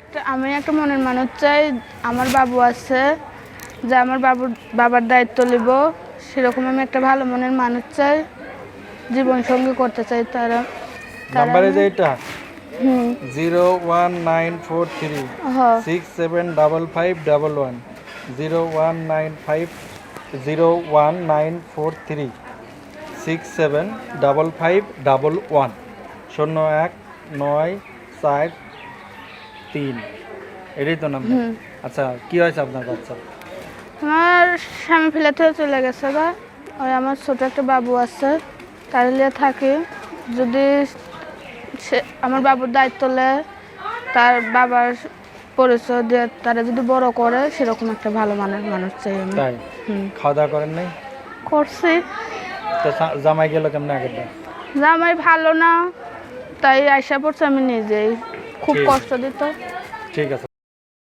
একটা আমি একটা মনের মানুষ চাই আমার বাবু আছে যে আমার বাবুর বাবার দায়িত্ব নিব সেরকম আমি একটা ভালো মনের মানুষ চাই জীবন সঙ্গী করতে চাই তারা। নাম্বারে যে এটা? Zero one nine four three. Six seven double five double one. Zero one nine five zero one nine four three. Six seven double five double one. শূন্য এক নয় চার তিন। এটাই তো নাম্বার। আচ্ছা কি হয়েছে আপনার বাচ্চা? আমার স্বামী ফেলে থেকে চলে গেছে গা। ওই আমার ছোট একটা বাবু আছে তার লিয়ে থাকি। যদি সে আমার বাবুর দায়িত্ব নেয় তার বাবার পরিচয় দিয়ে তারা যদি বড় করে সেরকম একটা ভালো মানের মানুষ চাই আমি। তাই? হুম। খাওয়া দাওয়া করেন নাই? করছি। তো সা- জামাই গেল কেমন আগের জামাই ভালো না তাই আশা পড়ছে আমি নিজেই। খুব কষ্ট দিত। ঠিক আছে।